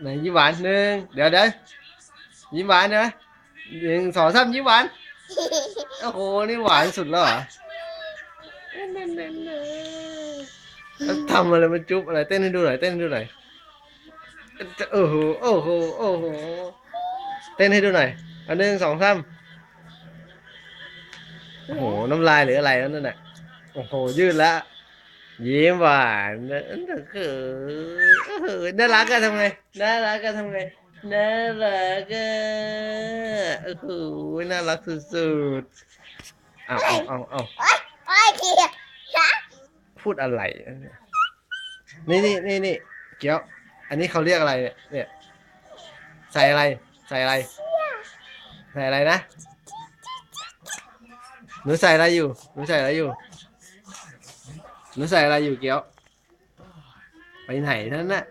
ไหนยิ้มหวานหนึ่งเดี๋ยวเดี๋ยวยิ้มหวานนะหนึ่งสองสามยิ้มหวานโอ้โหนี่หวานสุดแล้วเหรอแล้วทำอะไรมาจุ๊บอะไรเต้นให้ดูหน่อยเต้นให้ดูหน่อยโอ้โหโอ้โหโอ้โหเต้นให้ดูหน่อยอันหนึ่งสองสามโอ้โหน้ำลายหรืออะไรนั่นน่ะโอ้โหยืดแล้ว ยิ้มหวานนะคือเออน่ารักกันทำไงน่ารักกันทำไงน่ารักอะโอ้โหน่ารักสุดๆเอาเอาเอาเอาพูดอะไรนี่นี่นี่นี่นี่เกี้ยว อันนี้เขาเรียกอะไรเนี่ยเนี่ยใส่อะไร ใส่อะไร ใส่อะไรนะ หนูใส่อะไรอยู่ หนูใส่อะไรอยู่ หนูใส่อะไรอยู่เกี้ยว ไปไหนนั่นน่ะ